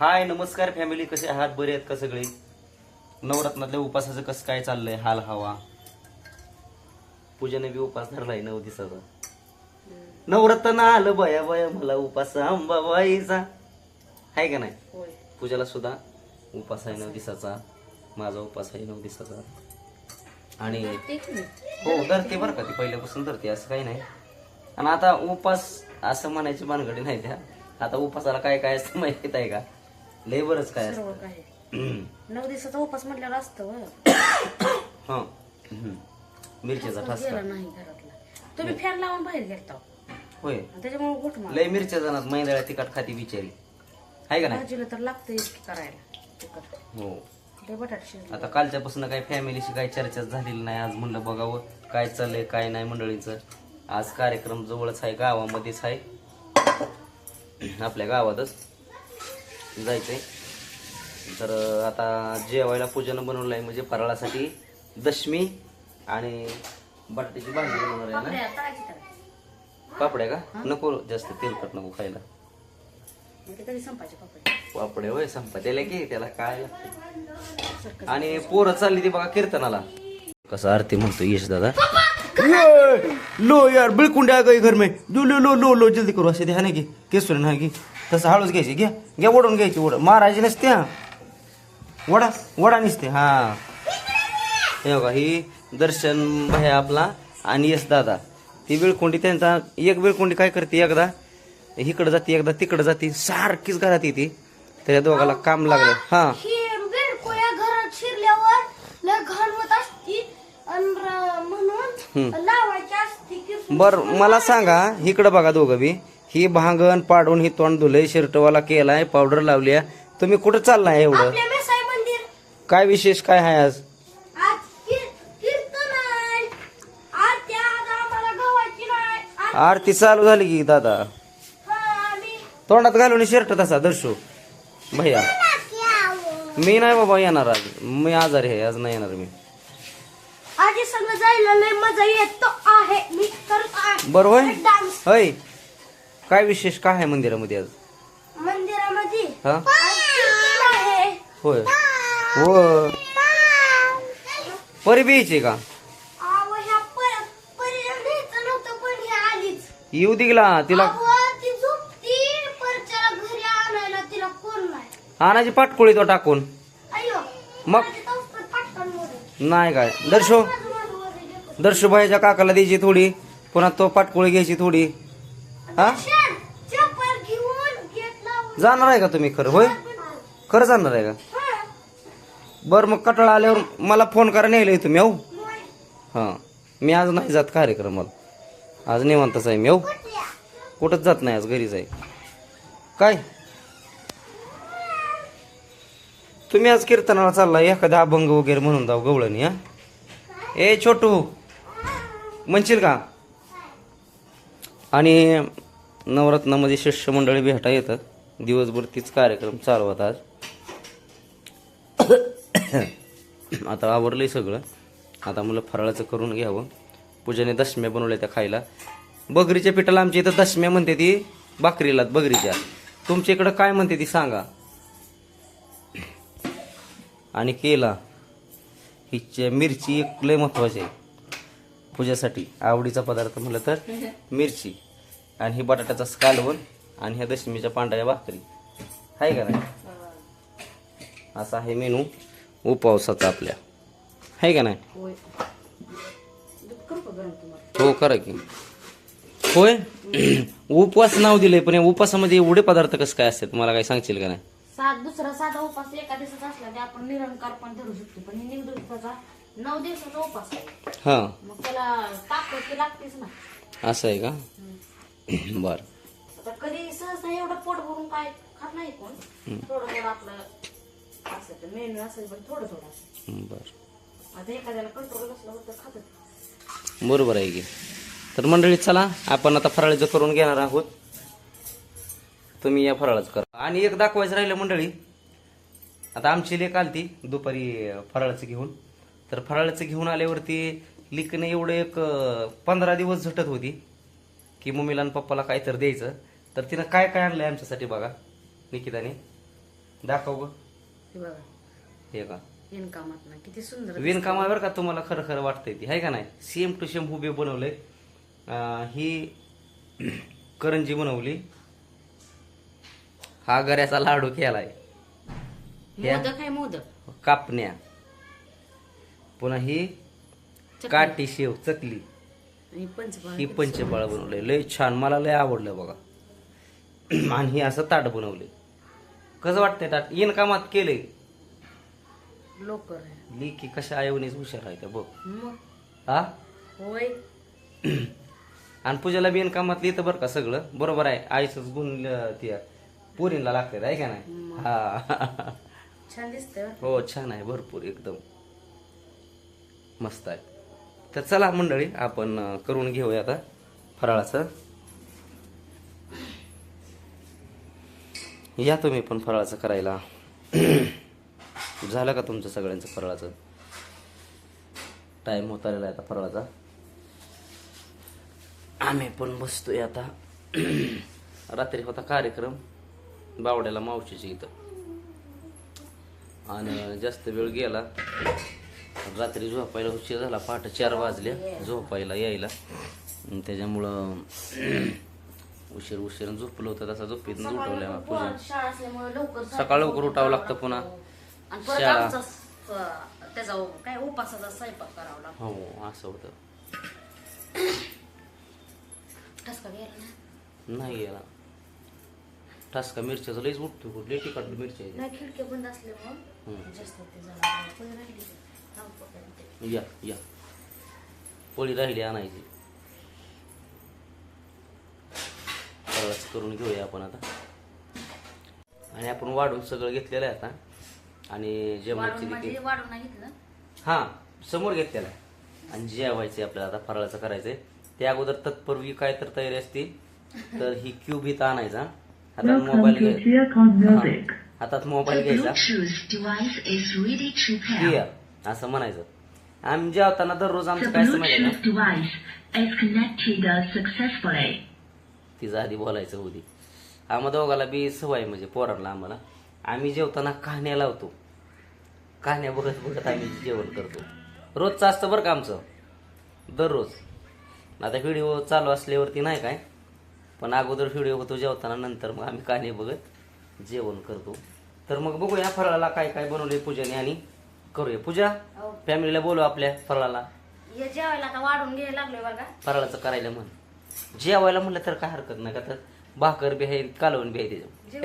हाय नमस्कार फॅमिली कसे आहात? बरे आहेत का सगळे? नवरत्नातल्या उपासाचं कसं काय चाललंय? हाल हवा? पूजाने बी उपास धरलाय नऊ दिवसाचा. नवरत्न आलं बया बया मला उपास अंबाबाईचा आहे का नाही? पूजाला सुद्धा उपास आहे नऊ दिवसाचा. माझा उपास आहे नऊ दिवसाचा. आणि हो धरते बरं का ती पहिल्यापासून धरते असं काही नाही. आणि आता उपास असं म्हणायची भानगडी नाही त्या. आता उपासाला काय काय असतं माहिती आहे का? लय बरंच काय सर्व असतं. काय. नऊ दिवसाचा उपास म्हटल्यावर असतं होय. हं. हम्म. मिरचीचा गेला ठसका. नाही घरातला. तुम्ही फॅन लावून बाहेर गेलता होय. त्याच्यामुळे मार लय मिरच्या जाणार मैंदळ्या तिखट खाती बिचारी. आहे का नाही? भाजीला तर लागतं करायला. तिखट. हो. बटाटा शिजले. आता कालच्यापासून काही फॅमिलीशी काही चर्चा झालेली नाही. आज म्हणलं बघावं काय चाललंय काय नाही मंडळीचं. आज कार्यक्रम जवळच आहे गावामध्येच आहे. आपल्या गावातच. जायचंय. तर अं, आता जेवायला पूजन बनवलं आहे म्हणजे फराळासाठी दशमी आणि बटाट्याची भाजी बनवणार आहे ना? पापड्या का? नको जास्त तेलकट नको खायला. पापड्या. होय संपा त्याला की त्याला काय आणि पोरं चालली ती बघा कीर्तनाला. कसं आरती म्हणतो यश दादा? लो यार बिलकुंड आ गई घर में. लो लो लो लो लो जल्दी करू असे ध्यान की केसुर ना की तसं हळूच घ्यायची घ्या. घ्या ओढून घ्यायची ओढ मारायची नसते हा. वडा वडा नसते हा. हे बघा ही दर्शन भाई आपला आणि यश दादा. ती बिळकुंडी त्यांचा एक बिळकुंडी काय करते एकदा इकडं जाते एकदा तिकडं जाते सारखीच घरात येते. त्या दोघाला काम लागलं. हा बिरकोया घरात शिरल्यावर लय घाण होत असती अन र- म्हणून लावायची असती की बर मला सांगा इकडं बघा दोघं बी. ही भांगण पाडून ही तोंड धुलय शर्टवाला केलाय पावडर लावल्या. तुम्ही कुठं चाललाय एवढं? काय विशेष काय आहे आज? आहे आरती चालू झाली की दादा. हा, तोंडात घालून शर्ट तसा दर्शो. भैया. मी नाही बाबा येणार आज. मी आजारी आहे आज नाही येणार मी. आजी संग जायला लय मजा येतो आहे मी करत आहे. बरं होय? डान्स होय. काय विशेष काय आहे मंदिरामध्ये आज? मंदिरामध्ये हा? आज कीर्तन आहे होय. हो परी बीचे का? अहो, ह्या पर- परीला न्यायचं नव्हतं पण ही आलीच. येऊ दिला तिला अहो, ती झोपती परच्याला घरी आणायला तिला कोण नाही. आणाची पाटकोळी तो टाकून. मग? नाही काय? दर्शो. माझं दर्शुभाईच्या काकाला द्यायची थोडी. पुन्हा तो पाटकोळी घ्यायची थोडी. हा? जाणार आहे का तुम्ही खरं? होय? खरं जाणार आहे का? बरं मग कटाळा आल्यावर मला फोन करा नेलंय तुम्ही हो. हां. मी आज नाही जात कार्यक्रमाला. आज निवांतच आहे मी हो. कुठंच जात नाही आज घरीच आहे. काय? तुम्ही आज कीर्तनाला चालला एखादा अभंग वगैरे म्हणून जाऊ गवळणी हा? ए छोटू म्हणशील का? आणि नवरत्नामध्ये शिष्यमंडळी भेटा येतात. दिवसभर तीच कार्यक्रम चालवत आज. आता आवरलंय सगळं. आता मुलं फराळाचं करून घ्यावं. पूजेने दशम्या बनवल्या त्या खायला. बगरीच्या पिठाला आमच्या इथं दशम्या म्हणते ती बाकरीला बगरीच्या तुमच्या इकडं काय म्हणते ती सांगा. आणि केला. ही मिरची एक लय महत्वाची आहे. पूजेसाठी आवडीचा पदार्थ म्हटलं तर मिरची. आणि ही बटाट्याचा कालवण आणि ह्या दशमीच्या पांढऱ्या भाकरी. आहे का नाही? असा आहे मेनू उपवासाचा आपल्या. आहे का नाही? हो करा की. होय? उपवास नाव दिले पण या उपवासामध्ये एवढे पदार्थ कसं काय असतात? मला काही सांगशील का नाही? सात दुसरा साधा उपास एका दिवसाचा असला की आपण निरंकार पण धरू शकतो. पण हे नऊ दिवसाचा नऊ दिवसाचा उपास आहे. हां. मग त्याला ताकद लागतेच ना. असं आहे का? बर. आता कधी सहसा एवढं पोट भरून काय खात नाही कोण. थोडं थोडं आपलं असं तर मेनू असेल पण थोडं थोडं असेल बर. आता एखाद्याला कंट्रोल असलं होतं खात बरोबर आहे की. तर मंडळी चला आपण आता फराळाचं करून घेणार आहोत. तुम्ही या फराळाचं करा आणि एक दाखवायचं राहिलं मंडळी. आता आमची लेख आलती दुपारी फराळाचं घेऊन. तर फराळाचं घेऊन आल्यावरती लिकने एवढं एक पंधरा दिवस झटत होती की मम्मीला आणि पप्पाला काय तर द्यायचं. तर तिनं काय काय आणलंय आमच्यासाठी बघा निकिताने? दाखव ग हे हे का? विणकामात ना किती सुंदर विणकामा बरं का तुम्हाला खरं खरं वाटतंय ती आहे का नाही? सेम टू सेम हुबे बनवलंय. ही करंजी बनवली. हा गऱ्याचा लाडू केलाय. ह्या- मोदक आहे मोदक. कापण्या. पुन्हा ही काठी शेव चकली. आणि पंचफळ. ही पंचफळ बनवलंय. लय छान. मला लय आवडलं बघा. आणि हे असं ताट बनवले कसं वाटतंय ताट? येन कामात केलंय. लोकर आहे. लिकी कशा आयोनीच हुशार आहे त्या बघ. मग? हा? होय. आणि पूजाला बिन कामात येतं बरं का सगळं? बरोबर आहे. आईच गुण त्या पोरींला लागतात आहे का नाही? हा. छान हो छान आहे भरपूर एकदम. मस्त आहे. तर चला मंडळी आपण करून घेऊया आता फराळाचं. या तुम्ही पण फराळाचं करायला. झालं का तुमचं सगळ्यांचं फराळाचं? टाईम होत आलेला आहे आता फराळाचा. आम्ही पण बसतोय आता. रात्री होता कार्यक्रम. बावड्याला मावशीच्या इथं. आणि जास्त वेळ गेला रात्री झोपायला उशीर झाला पहाटे चार वाजल्या झोपायला यायला. त्याच्यामुळं उशीर उशीर झोपलं होतं तसा झोपेत उठवल्या पूजा. सकाळ लवकर उठावं लागतं पुन्हा. शाळा. त्याचा काय उपासाचा स्वयंपाक करावा लागतो. हो असं होतं. नाही गेला. ठसका मिरच्याचं लईच उठतो कुठली तिखट मिरच्या आहेत. नाही खिडक्या बंद असल्यामुळं जास्त ते झालं राहिली पकडते. या या. पोळी राहिली आणायची. फराळाचं करून घेऊया आपण आता. आणि आपण वाढून सगळं घेतलेलं आहे आता. आणि जेवणाची देखील म्हणजे वाढून नाही घेतलं? हा समोर घेतलेला आहे. आणि जेवायचे आपल्याला आता फराळाचं करायचंय. त्या अगोदर तत्पूर्वी काय तर तयारी असते तर ही क्यूब इथं आणायचा. हातात मोबाईल घ्यायचा. हातात मोबाईल घ्यायचा. क्लिअर असं म्हणायचं. आम्ही जेवताना दररोज आमचं काय successfully. तिचं आधी बोलायचं होती आम्हा दोघाला बी सवय म्हणजे पोरांना आम्हाला. आम्ही जेवताना कहाण्या लावतो. कहाण्या बघत बघत आम्ही जेवण करतो. रोजचं असतं बरं का आमचं. दररोज. आता व्हिडिओ चालू असल्यावरती नाही काय? पण अगोदर व्हिडिओ होतो जेवताना नंतर मग आम्ही कहाणी बघत जेवण करतो. तर मग बघूया फराळाला काय काय बनवले पूजाने आणि करूया. पूजा हो. फॅमिलीला बोलू आपल्या फराळाला. हे जेवायला आता वाढून घ्यायला लागलोय बरं का फराळाचं करायला म्हण. जेवायला म्हणलं तर काय हरकत नाही का तर भाकर बी आहे कालवण बी आहे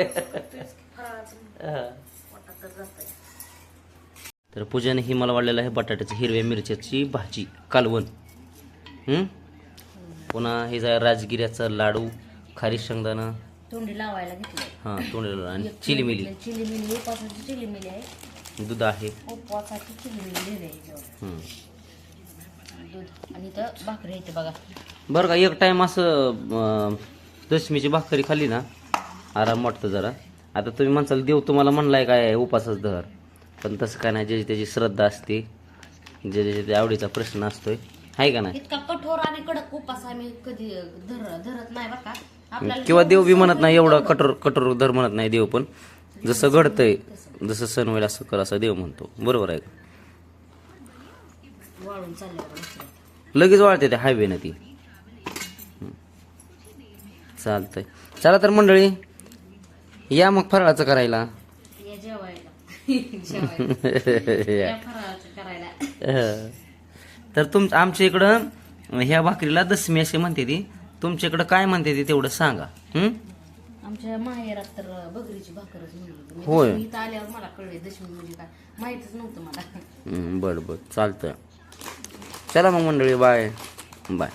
तर पूजाने ही मला वाढलेलं आहे बटाट्याची हिरव्या मिरच्याची भाजी कालवण. हं? पुन्हा हे जा राजगिऱ्याचा लाडू खारी शेंगदाणा. तोंडी लावायला घेतलंय. हां तोंडलेलं आणि चिली मिली. चिली मिली उपवासाची चिली मिली आहे. दूध आहे. उपवासाची चिली मिली आहे याच्यावर. दूध आणि इथं भाकरी येते बघा. बरं का एक टाइम असं अं, दशमीची भाकरी खाल्ली ना? आराम वाटतं जरा. आता तुम्ही म्हणसाल देव तुम्हाला म्हणलाय काय उपासच धर पण तसं काय नाही ज्याची त्याची श्रद्धा असते ज्याच्या त्याच्या आवडीचा प्रश्न असतोय. आहे का नाही? इतका कठोर आणि कडक उपास आम्ही कधी धर धरत नाही बरं का. आपल्याला किंवा देव बी म्हणत नाही एवढं कठोर कठोर धर म्हणत नाही देव पण. जसं घडतंय जसं सण होईल असं कर असं देव म्हणतो. बरोबर आहे का? वाळून चालल्यावर लगेच वाळते त्या हायवे ती. हं. चालतंय. चला तर मंडळी या मग फराळाचं करायला. या जेवायला. जेवायला. या फराळाचं करायला. हं. तर तुम आमच्या इकडं ह्या भाकरीला दसमी असे म्हणते ती. तुमच्या इकडं काय म्हणते ती तेवढं सांगा. हं? आमच्या माहेरात तर बकरीची भाकरच होय. इथं आल्यावर मला कळले दशमी म्हणजे काय. माहितच नव्हतं मला. हं, बरं बरं. चालतं चला मग मंडळी बाय. बाय.